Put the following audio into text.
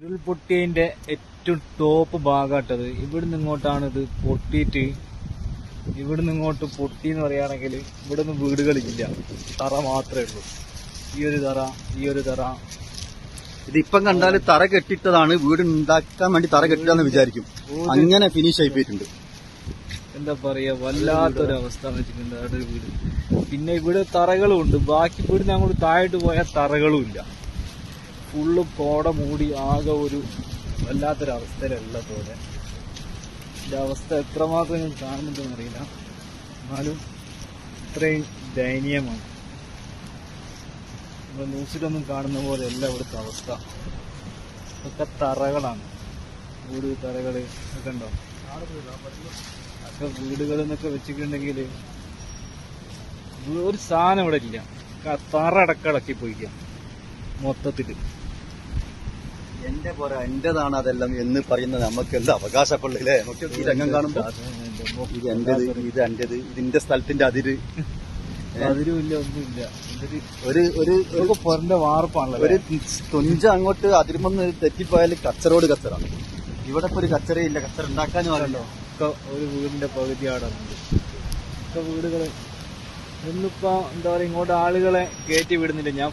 ഉരുൾപൊട്ടിയതിന്റെ ഏറ്റവും ടോപ്പ് ഭാഗമായിട്ടത് ഇവിടുന്ന് ഇങ്ങോട്ടാണ് ഇത് പൊട്ടിയിട്ട് ഇവിടുന്ന് ഇങ്ങോട്ട് പൊട്ടി എന്ന് പറയുകയാണെങ്കിൽ ഇവിടുന്ന് വീടുകളില്ല. തറ മാത്രമേ ഉള്ളൂ. ഈ ഒരു തറ ഈ ഒരു തറ. ഇതിപ്പം കണ്ടാൽ തറ കെട്ടിട്ടതാണ്. വീട് ഉണ്ടാക്കാൻ വേണ്ടി തറ കെട്ടിട്ടാന്ന് വിചാരിക്കും. അങ്ങനെ ഫിനിഷ് ആയി പോയിട്ടുണ്ട് എന്താ പറയാ വല്ലാത്തൊരു അവസ്ഥ വെച്ചിട്ടുണ്ട് അവിടെ വീട്. പിന്നെ ഇവിടെ തറകളും ഉണ്ട് ബാക്കി ഇവിടുന്ന് അങ്ങോട്ട് താഴോട്ട് പോയാൽ തറകളും ഇല്ല ഫുള്ള് കോട മൂടി ആകെ ഒരു വല്ലാത്തൊരു അവസ്ഥയിലല്ല പോലെ. എന്റെ അവസ്ഥ എത്രമാത്രം ഞാൻ കാണുന്നുണ്ടെന്ന് അറിയില്ല. എന്നാലും ഇത്രയും ദയനീയമാണ്. നമ്മൾ ന്യൂസിലൊന്നും കാണുന്ന പോലെ അല്ല ഇവിടുത്തെ അവസ്ഥ. ഒക്കെ തറകളാണ്. വീട് തറകൾ ഒക്കെ ഉണ്ടോ? ഒക്കെ വീടുകൾ എന്നൊക്കെ വെച്ചിട്ടുണ്ടെങ്കിൽ ഒരു സാധനം ഇവിടെ ഇല്ല. തറ തറ അടക്കടക്കി പോയിക്കാം മൊത്തത്തിൽ. എന്റെ പോരാ എന്റേതാണ് അതെല്ലാം എന്ന് പറയുന്ന നമുക്ക് എന്താ അവകാശപ്പെടില്ലേ നമുക്ക് ഈ രംഗം കാണുമ്പോ? ഇത് എന്റേത് ഇത് എന്റേത് ഇതിന്റെ സ്ഥലത്തിന്റെ അതിര്. അതിരുമില്ല ഒന്നുമില്ല. ഒരു ഒരു ഒരു വാർപ്പാണല്ലോ ഒരു തുഞ്ച അങ്ങോട്ട് അതിരുമെന്ന് തെറ്റിപ്പോയാൽ കച്ചറോട് കച്ചറാണ്. ഇവിടെ ഇപ്പൊ ഒരു കച്ചറയില്ല കച്ചറ ഉണ്ടാക്കാനും ആരല്ലോ ഒക്കെ ഒരു വീടിന്റെ പകുതി അവിടെ ഒക്കെ വീടുകൾ. ഇന്നിപ്പോ എന്താ പറയാ ഇങ്ങോട്ട് ആളുകളെ കയറ്റി വിടുന്നില്ല. ഞാൻ